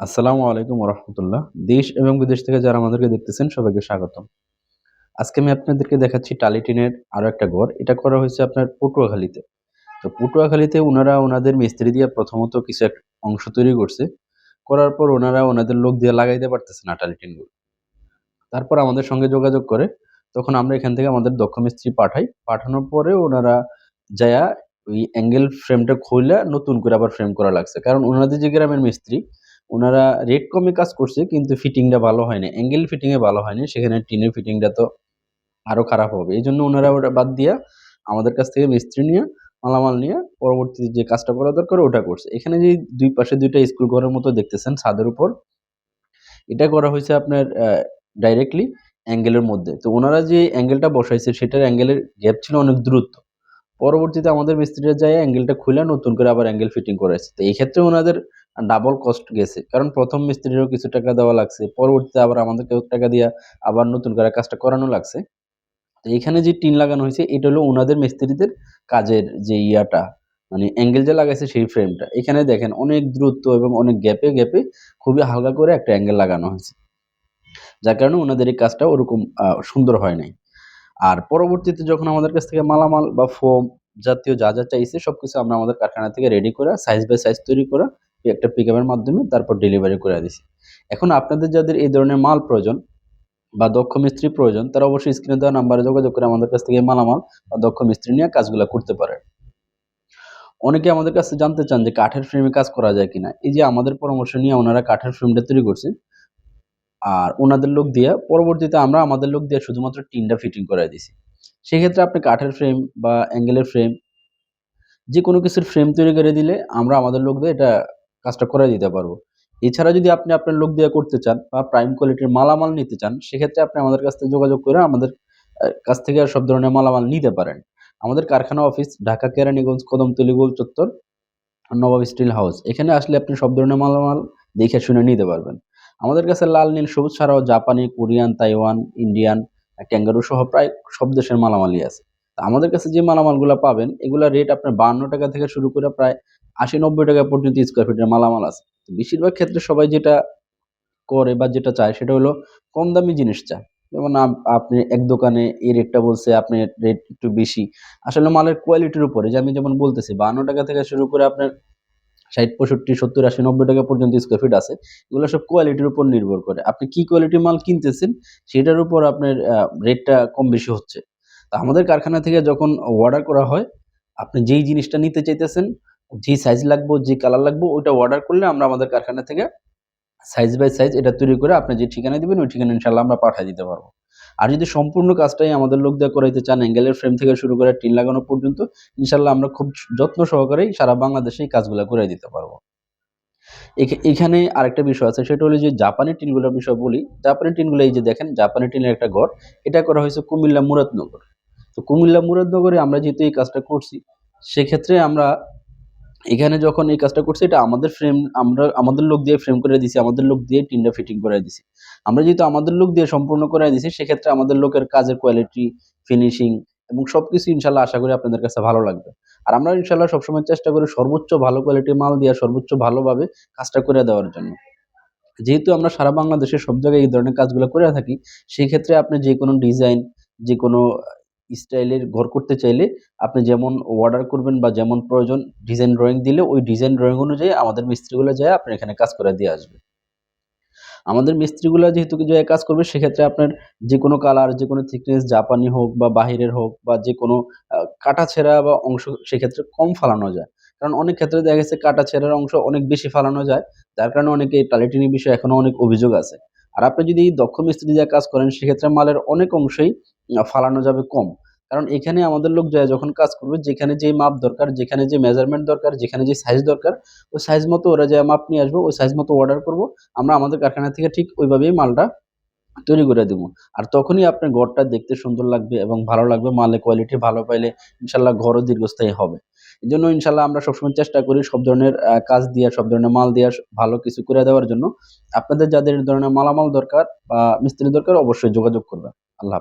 আসসালামু আলাইকুম রহমতুল্লাহ দেশ এবং বিদেশ থেকে যারা আমাদেরকে দেখতেছেন, সবাইকে স্বাগতম। আজকে আমি আপনাদেরকে দেখাচ্ছি টালিটিনের আরও একটা ঘর এটা করা হয়েছে আপনার পটুয়াখালীতে। তো পটুয়াখালীতে ওনারা ওনাদের মিস্ত্রি দিয়ে প্রথমত কিছু এক অংশ তৈরি করছে। করার পর ওনারা ওনাদের লোক দিয়ে লাগাইতে পারতেছে না টালিটিনগুলো তারপর আমাদের সঙ্গে যোগাযোগ করে, তখন আমরা এখান থেকে আমাদের দক্ষ মিস্ত্রি পাঠাই। পাঠানোর পরে ওনারা যায়া ওই অ্যাঙ্গেল ফ্রেমটা খুলে নতুন করে আবার ফ্রেম করা লাগছে। কারণ ওনাদের যে গ্রামের মিস্ত্রি ওনারা রেট কমে কাজ করছে, কিন্তু ফিটিংটা ভালো হয়নি। অ্যাঙ্গেল ফিটিংয়ে ভালো হয়নি, সেখানে টিনের ফিটিংটা তো আরও খারাপ হবে। এই জন্য ওনারা ওটা বাদ দিয়া আমাদের কাছ থেকে মিস্ত্রি নিয়ে, মালামাল নিয়ে পরবর্তীতে যে কাজটা করা দরকার ওটা করছে। এখানে যে দুই পাশে দুইটা স্কুল ঘরের মতো দেখতেছেন ছাদের উপর, এটা করা হয়েছে আপনার ডাইরেক্টলি অ্যাঙ্গেলের মধ্যে। তো ওনারা যে অ্যাঙ্গেলটা বসাইছে, সেটার অ্যাঙ্গেলের গ্যাপ ছিল অনেক দ্রুত। পরবর্তীতে আমাদের মিস্ত্রিরা যায় অ্যাঙ্গেলটা খুলে নতুন করে আবার অ্যাঙ্গেল ফিটিং করেছে তো এই ক্ষেত্রে ওনাদের ডাবল কস্ট গেছে। কারণ প্রথম মিস্ত্রিরও কিছু টাকা দেওয়া লাগছে। পরবর্তীতে আবার আমাদেরকে টাকা দিয়ে আবার নতুন করে কাজটা করানো লাগছে। তো এখানে যে টিন লাগানো হয়েছে, এটা হলো ওনাদের মিস্ত্রিদের কাজের যে ইয়াটা মানে অ্যাঙ্গেল যে লাগাইছে সেই ফ্রেমটা এখানে দেখেন অনেক দ্রুত এবং অনেক গ্যাপে গ্যাপে খুবই হালকা করে একটা অ্যাঙ্গেল লাগানো হয়েছে। যার কারণে ওনাদের এই কাজটা ওরকম সুন্দর হয় নাই। আর পরবর্তীতে যখন আমাদের কাছ থেকে মালামাল বা ফোম জাতীয় যা যা চাইছে সব কিছু আমরা আমাদের কারখানা থেকে রেডি করা সাইজ বাই সাইজ তৈরি করা একটা পিকআপের মাধ্যমে তারপর ডেলিভারি করে দিছি। এখন আপনাদের যাদের এই ধরনের মাল প্রয়োজন বা দক্ষ মিস্ত্রি প্রয়োজন, তারা অবশ্যই স্ক্রিনে দেওয়া নাম্বারে যোগাযোগ করে আমাদের কাছ থেকে মালামাল বা দক্ষ মিস্ত্রি নিয়ে কাজগুলো করতে পারেন অনেকে আমাদের কাছে জানতে চান যে কাঠের ফ্রেমে কাজ করা যায় কিনা। এই যে আমাদের পরামর্শ নিয়ে ওনারা কাঠের ফ্রেমটা তৈরি করছে আর ওনাদের লোক দিয়ে পরবর্তীতে আমরা আমাদের লোক দিয়ে শুধুমাত্র টিনটা ফিটিং করে দিছি। সেক্ষেত্রে আপনি কাঠের ফ্রেম বা অ্যাঙ্গেলের ফ্রেম যে কোনো কিছুর ফ্রেম তৈরি করে দিলে আমরা আমাদের লোক দিয়ে এটা কাজটা করে দিতে পারব। এছাড়া যদি আপনি আপনার লোক দিয়ে করতে চান বা প্রাইম কোয়ালিটির মালামাল নিতে চান, সেক্ষেত্রে আপনি আমাদের কাছ থেকে যোগাযোগ করে আমাদের কাছ থেকে সব ধরনের মালামাল নিতে পারেন। আমাদের কারখানা office Dhaka Keraniganj, Kadamtali, Gol Chattar, Nawab still house এখানে আসলে আপনি সব ধরনের মালামাল দেখে শুনে নিতে পারবেন। আমাদের কাছে লাল, নীল, সবুজ ছাড়াও জাপানি, কোরিয়ান, তাইওয়ান, ইন্ডিয়ান, ক্যাঙ্গারু সহ প্রায় সব দেশের মালামালই আছে। তা আমাদের কাছে যে মালামালগুলো পাবেন, এগুলা রেট আপনার বান্ন টাকা থেকে শুরু করে প্রায় আশি, নব্বই টাকা পর্যন্ত স্কোয়ার ফিটের মালামাল আছে। বেশিরভাগ ক্ষেত্রে সবাই যেটা করে বা যেটা চায় সেটা হলো কম দামি জিনিস চায়। যেমন আপনি এক দোকানে এই রেটটা বলছে, আপনি রেট একটু বেশি। আসলে মালের কোয়ালিটির উপরে, যে আমি যেমন বলতেছি, বান্ন টাকা থেকে শুরু করে আপনার ষাট, পঁয়ষট্টি, সত্তর, আশি, নব্বই টাকা পর্যন্ত স্কোয়ার ফিট আছে। এগুলো সব কোয়ালিটির উপর নির্ভর করে। আপনি কি কোয়ালিটির মাল কিনতেছেন, সেটার উপর আপনার রেটটা কম বেশি হচ্ছে। তা আমাদের কারখানা থেকে যখন অর্ডার করা হয়, আপনি যেই জিনিসটা নিতে চাইতেছেন, যে সাইজ লাগবো, যে কালার লাগবো, ওইটা অর্ডার করলে আমরা আমাদের কারখানা থেকে সাইজ বাই সাইজ এটা তৈরি করে আপনি যে ঠিকানা দিবেন, ওই ঠিকানা ইনশাল্লাহ আমরা পাঠিয়ে দিতে পারব। আর যদি সম্পূর্ণ কাজটাই আমাদের লোক দিয়ে করাইতে চান অ্যাঙ্গেলের ফ্রেম থেকে শুরু করে টিন লাগানো পর্যন্ত ইনশাল্লাহ আমরা খুব যত্ন সহকারেই সারা বাংলাদেশে এই কাজগুলো করে দিতে পারব। এখানে আরেকটা বিষয় আছে, সেটা হলো যে জাপানি টিনগুলোর বিষয় বলি। জাপানি টিনগুলো এই যে দেখেন জাপানি টিনের একটা ঘর এটা করা হয়েছে কুমিল্লা মুরাদনগর। তো কুমিল্লা মুরাদনগরে আমরা যেহেতু এই কাজটা করছি, সেক্ষেত্রে আমরা এখানে যখন এই কাজটা করছি, এটা আমাদের ফ্রেম আমরা, আমাদের লোক দিয়ে ফ্রেম করে দিছি, আমাদের লোক দিয়ে টিনটা ফিটিং করে দিছি। আমরা যেহেতু আমাদের লোক দিয়ে সম্পূর্ণ করে দিছি, সেক্ষেত্রে আমাদের লোকের কাজের কোয়ালিটি ফিনিশিং এবং সব কিছু ইনশাল্লাহ আশা করি আপনাদের কাছে ভালো লাগবে। আর আমরা ইনশাল্লাহ সবসময় চেষ্টা করি সর্বোচ্চ ভালো কোয়ালিটির মাল দিয়ে, সর্বোচ্চ ভালোভাবে কাজটা করে দেওয়ার জন্য। যেহেতু আমরা সারা বাংলাদেশের সব জায়গায় এই ধরনের কাজগুলো করে থাকি সেই ক্ষেত্রে আপনি যে কোনো ডিজাইন যে কোনো স্টাইলের ঘর করতে চাইলে আপনি যেমন অর্ডার করবেন বা যেমন প্রয়োজন ডিজাইন ড্রয়িং দিলে ওই ডিজাইন ড্রয়িং অনুযায়ী আমাদের মিস্ত্রিগুলো যায় আপনার এখানে কাজ করে দিয়ে আসবে। আমাদের মিস্ত্রিগুলো যেহেতু যে কাজ করবে সেক্ষেত্রে আপনার যে কোনো কালার যে কোনো থিকনেস জাপানি হোক বা বাহিরের হোক বা যে কোনো কাটা ছেঁড়া বা অংশ সেক্ষেত্রে কম ফালানো যায়। কারণ অনেক ক্ষেত্রে দেখা গেছে কাটা ছেঁড়ার অংশ অনেক বেশি ফালানো যায়, যার কারণে অনেকে টালিটিনি বিষয়ে এখনও অনেক অভিযোগ আছে। আর আপনি যদি দক্ষ মিস্ত্রি দিয়ে কাজ করেন সেক্ষেত্রে মালের অনেক অংশই ফালানো যাবে কম। কারণ এখানে আমাদের লোক যায় যখন কাজ করবে, যেখানে যে মাপ দরকার, যেখানে যে মেজারমেন্ট দরকার, যেখানে যে সাইজ দরকার, ওই সাইজ মতো ওরা যায় মাপ নিয়ে আসব, ওই সাইজ মতো অর্ডার করব, আমরা আমাদের কারখানা থেকে ঠিক ওইভাবেই মালটা তৈরি করে দেবো। আর তখনই আপনার ঘরটা দেখতে সুন্দর লাগবে এবং ভালো লাগবে, মালের কোয়ালিটি ভালো পাইলে ইনশাল্লাহ ঘরও দীর্ঘস্থায়ী হবে। এই জন্য ইনশাল্লাহ আমরা সবসময় চেষ্টা করি সব ধরনের কাজ দিয়ে সব ধরনের মাল দিয়ে ভালো কিছু করে দেওয়ার জন্য। আপনাদের যাদের ধরনের মালামাল দরকার বা মিস্ত্রি দরকার, অবশ্যই যোগাযোগ করবেন। আল্লাহ